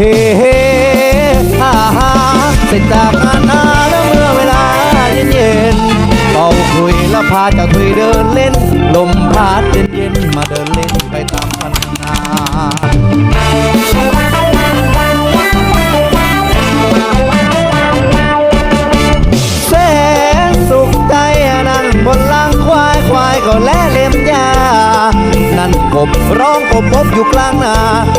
ฮ้ฮ่าฮ่าเสร็จจากงานนาแล้วเมื่อเวลาเย็นๆเราคุยแล้วพาเจ้าทุยเดินเล่น ลมพัดเย็นเย็น กบร้องกบพบอยู่กลางนา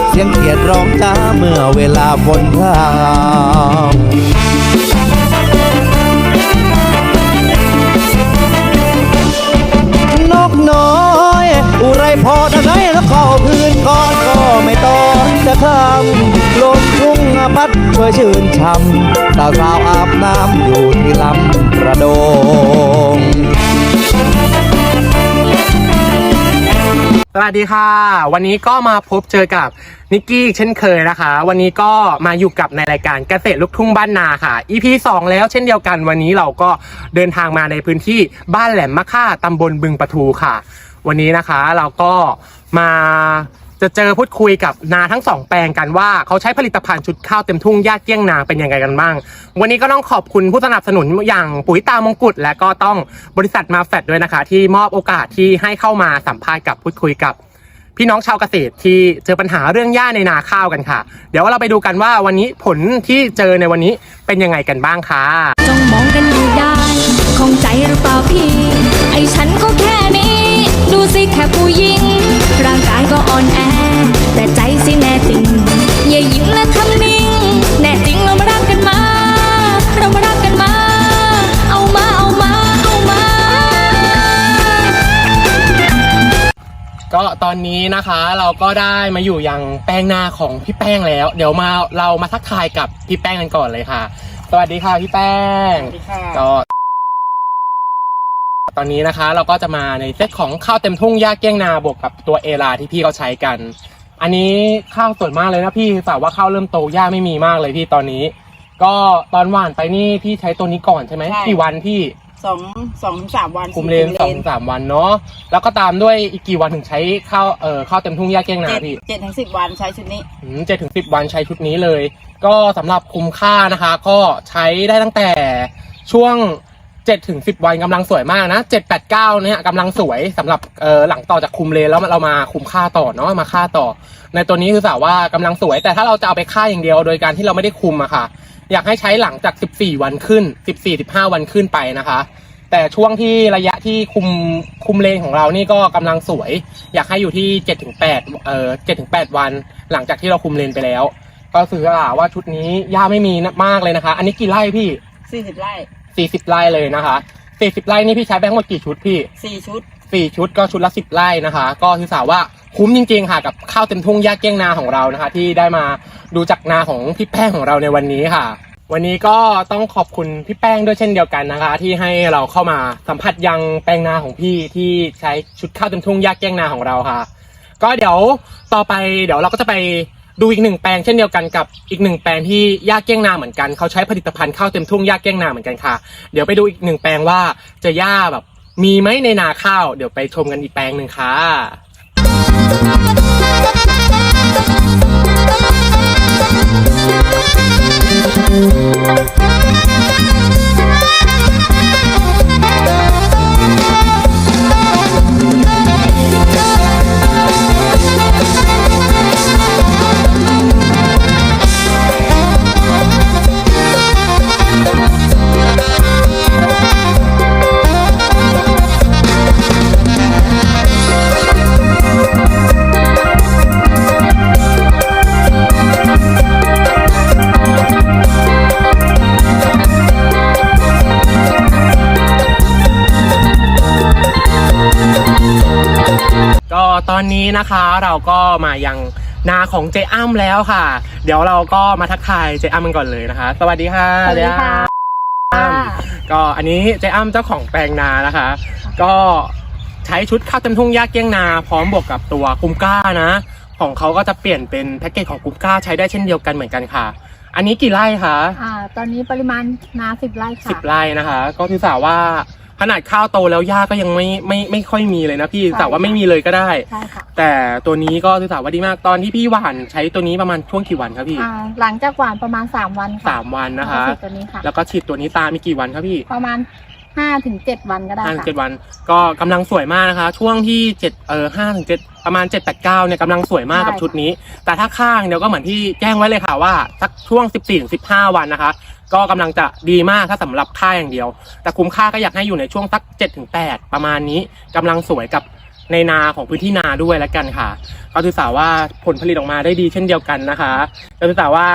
เสียงเขียดร้องจ้าเมื่อเวลาฝนพรามนกน้อยอุไรพอทางไหนแล้วเข้าพื้นก่อนก็ไม่ต้องจะคำลมทุ่งพัดช่วยชื่นช่ำสาวสาวอาบน้ำอยู่ที่ลำประโด วัสดีค่ะ วันนี้ก็มาพบเจอกับนิกกี้เช่นเคยนะคะ วันนี้ก็มาอยู่กับในรายการเกษตรลูกทุ่งบ้านนาค่ะ EP 2 แล้วเช่นเดียวกันวันนี้เราก็เดินทางมาในพื้นที่บ้านแหลมมะค่าตำบลบึงปะทูค่ะ วันนี้นะคะเราก็มา จะเจอพูดคุยกับนาทั้งสองแปลงกันว่าเขาใช้ผลิตภัณฑ์ชุดข้าวเต็มทุ่งยาเกี้ยงนาเป็นยังไงกันบ้าง วันนี้ก็ต้องขอบคุณผู้สนับสนุนอย่างปุ๋ยตามงกุฎและก็ต้องบริษัทมาแฟดด้วยนะคะ ที่มอบโอกาสที่ให้เข้ามาสัมภาษณ์กับพูดคุยกับ พี่น้องชาวเกษตรที่เจอปัญหาเรื่องหญ้าในนาข้าวกันค่ะ เดี๋ยวเราไปดูกันว่าวันนี้ผลที่เจอในวันนี้เป็นยังไงกันบ้างค่ะจ้องมองกันอยู่ได้ของใจหรือเปล่าพี่ ไอ้ฉันก็แค่นี้ ดูสิแค่ผู้หญิง ก็ตอนนี้นะคะเราก็ได้มาอยู่อย่างแปลงนาของพี่แป้งแล้ว เดี๋ยวมาเรามาทักทายกับพี่แป้งกันก่อนเลยค่ะ สวัสดีค่ะพี่แป้งก็ตอนนี้นะคะ เราก็จะมาในเซตของข้าวเต็มทุ่งหญ้าเกี้ยงนาบวกกับตัวเอลาที่พี่เขาใช้กัน อันนี้ข้าวสวยมากเลยนะพี่แต่ว่าข้าวเริ่มโตหญ้าไม่มีมากเลยพี่ตอนนี้ ก็ตอนหว่านไปนี่พี่ใช้ตัวนี้ก่อนใช่ไหมใช่ กี่วันพี่ สองสองถึงสามวันคุมเลนสองสามวันเนาะแล้วก็ตามด้วยอีกกี่วันถึงใช้ข้าวเอ่อข้าวเต็มทุ่งหญ้าเกี้ยงนาเจ็ดพี่เจ็ดถึงสิบวันใช้ชุดนี้ เจ็ดถึงสิบวันใช้ชุดนี้เลย ก็สำหรับคุ้มค่านะคะ ก็ใช้ได้ตั้งแต่ช่วง เจ็ดถึงสิบวันกำลังสวยมากนะเจ็ดแปดเก้าเนี่ยกำลังสวยสำหรับเอ่อหลังต่อจากคุมเลนแล้วเรามาคุมค่าต่อเนาะมาค่าต่อ ในตัวนี้คือสาว่ากำลังสวย แต่ถ้าเราจะเอาไปค่าอย่างเดียว โดยการที่เราไม่ได้คุมอะค่ะ อยากให้ใช้หลังจาก 14 วันขึ้น 14 15 วันขึ้นไปนะคะ แต่ช่วงที่ระยะที่คุมคุมเลนของเรานี่ก็กำลังสวย อยากให้อยู่ที่7จ็ถึงแปดเอ่อเจ็ดถึงแปดวัน หลังจากที่เราคุมเลนไปแล้ว ก็คือว่าชุดนี้หญ้าไม่มีมากเลยนะคะ อันนี้กี่ไร่พี่ สี่สิบไร่ 40ไร่เลยนะคะ40ไร่นี่พี่ใช้ไปทั้งหมดกี่ชุดพี่สี่ชุดสี่ชุดก็ชุดละสิบไร่นะคะ ก็คือสาวว่าคุ้มจริงๆค่ะกับข้าวเต็มทุ่งหญ้าเก้งนาของเรานะคะ ที่ได้มาดูจากนาของพี่แป้งของเราในวันนี้ค่ะ วันนี้ก็ต้องขอบคุณพี่แป้งด้วยเช่นเดียวกันนะคะ ที่ให้เราเข้ามาสัมผัสยังแปลงนาของพี่ที่ใช้ชุดข้าวเต็มทุ่งหญ้าเก้งนาของเราค่ะ ก็เดี๋ยวต่อไปเดี๋ยวเราก็จะไป ดูอีกหนึ่งแปลงเช่นเดียวกันกับอีกหนึ่งแปลงที่ย่าเก้งนาเหมือนกันเขาใช้ผลิตภัณฑ์ข้าวเต็มทุ่งย่าเก้งนาเหมือนกันค่ะ เดี๋ยวไปดูอีกหนึ่งแปลงว่าจะย่าแบบมีไหมในนาข้าว เดี๋ยวไปชมกันอีกแปลงหนึ่งค่ะก็ ตอนนี้นะคะเราก็มายังนาของเจอ้ำแล้วค่ะ เดี๋ยวเราก็มาทักทายเจอ้ำกันก่อนเลยนะคะ สวัสดีค่ะสวัสดีค่ะเจอ้ำก็อันนี้เจอ้ำเจ้าของแปลงนานะคะ ก็ใช้ชุดข้าวเต็มทุ่งยาเกี้ยงนา พร้อมบวกกับตัวกุ้มก้านะ ของเขาก็จะเปลี่ยนเป็นแพ็กเกจของกุ้มก้าใช้ได้เช่นเดียวกันเหมือนกันค่ะ อันนี้กี่ไร่คะอ่า ตอนนี้ปริมาณนาสิบไร่ค่ะสิบไร่นะคะ ก็คือสาวว่า ขนาดข้าวโตแล้วหญ้าก็ยังไม่ไม่ไม่ค่อยมีเลยนะพี่ใช่ แต่ว่าไม่มีเลยก็ได้ ใช่ค่ะแต่ตัวนี้ก็ถือว่าดีมากตอนที่พี่หวานใช้ตัวนี้ประมาณช่วงกี่วันครับพี่อ่าหลังจากหวานประมาณ 3 วันค่ะสามวันนะคะ แล้วก็ฉีดตัวนี้ค่ะแล้วก็ฉีดตัวนี้ตามมีกี่วันครับพี่ประมาณ 5ถึง7วันก็ได้ห้าถึงค่ะ เจ็ดวัน ก็กำลังสวยมากนะคะ ช่วงที่เจ็ดเออห้าถึงเจ็ดประมาณเจ็ดแปดเก้าเนี่ยกำลังสวยมากกับใช่ ชุดนี้ แต่ถ้าข้างเดี๋ยวก็เหมือนที่แจ้งไว้เลยค่ะว่าสักช่วงสิบสี่ถึงสิบห้าวันนะคะ ก็กำลังจะดีมากถ้าสำหรับค่าอย่างเดียว แต่คุ้มค่าก็อยากให้อยู่ในช่วงสักเจ็ดถึงแปดประมาณนี้กำลังสวยกับในนาของพื้นที่นาด้วยแล้วกันค่ะ ก็ถือสาว่าผลผลิตออกมาได้ดีเช่นเดียวกันนะคะก็ถือสาว่า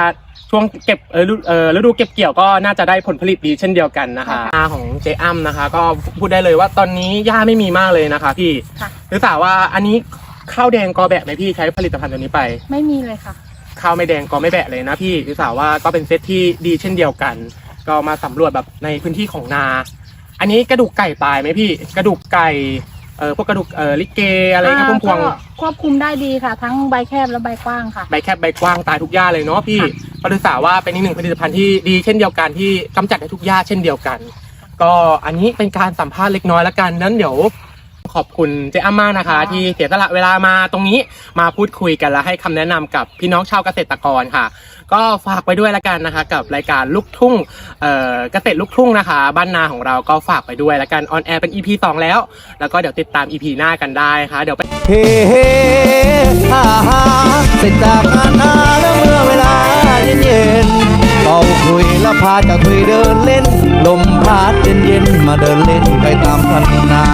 ช่วงเก็บเออฤเออฤดูเก็บเกี่ยวก็น่าจะได้ผลผลิตดีเช่นเดียวกันนะคะนาของเจอ้ำนะคะ ก็พูดได้เลยว่าตอนนี้หญ้าไม่มีมากเลยนะคะพี่ค่ะถือสาว่าอันนี้ข้าวแดงกอแบะไหมพี่ใช้ผลิตภัณฑ์ตัวนี้ไป ไม่มีเลยค่ะ ข้าวไม่แดงก็ไม่แบะเลยนะพี่ถือสาว่าก็เป็นเซตที่ดีเช่นเดียวกัน ก็มาสำรวจแบบในพื้นที่ของนา อันนี้กระดูกไก่ตายไหมพี่ กระดูกไก่เออพวกกระดูกเออลิเกอะไรครับพุ่มพวงก็ควบคุมได้ดีค่ะ ทั้งใบแคบและใบกว้างค่ะ ใบแคบใบกว้างตายทุกหญ้าเลยเนาะพี่ก็ถือสาว่าเป็นอีกหนึ่งผลิตภัณฑ์ที่ดีเช่นเดียวกันที่กำจัดได้ทุกหญ้าเช่นเดียวกัน ก็อันนี้เป็นการสัมภาษณ์เล็กน้อยแล้วกันนั้นเดี๋ยวขอบคุณเจ๊อ้ำมากนะคะ ที่เสียสละเวลามาตรงนี้มาพูดคุยกันและให้คำแนะนำกับพี่น้องชาวเกษตรกรค่ะ ก็ฝากไว้ด้วยละกันนะคะ กับรายการลูกทุ่งเอ่อเกษตรลูกทุ่งนะคะ บ้านนาของเราก็ฝากไปด้วยละกันออนแอร์เป็น EP 2 แล้ว แล้วก็เดี๋ยวติดตาม EP หน้ากันได้ค่ะ เดี๋ยวไปเฮ้เฮ้ฮ่าฮ่าเสร็จจากงานนาแล้วเมื่อเวลา เย็นเย็นๆเราคุยแล้วพาเจะคุยเดินเล่น ลมพัดเย็นเย็นๆมาเดินเล่นไปตามพันนา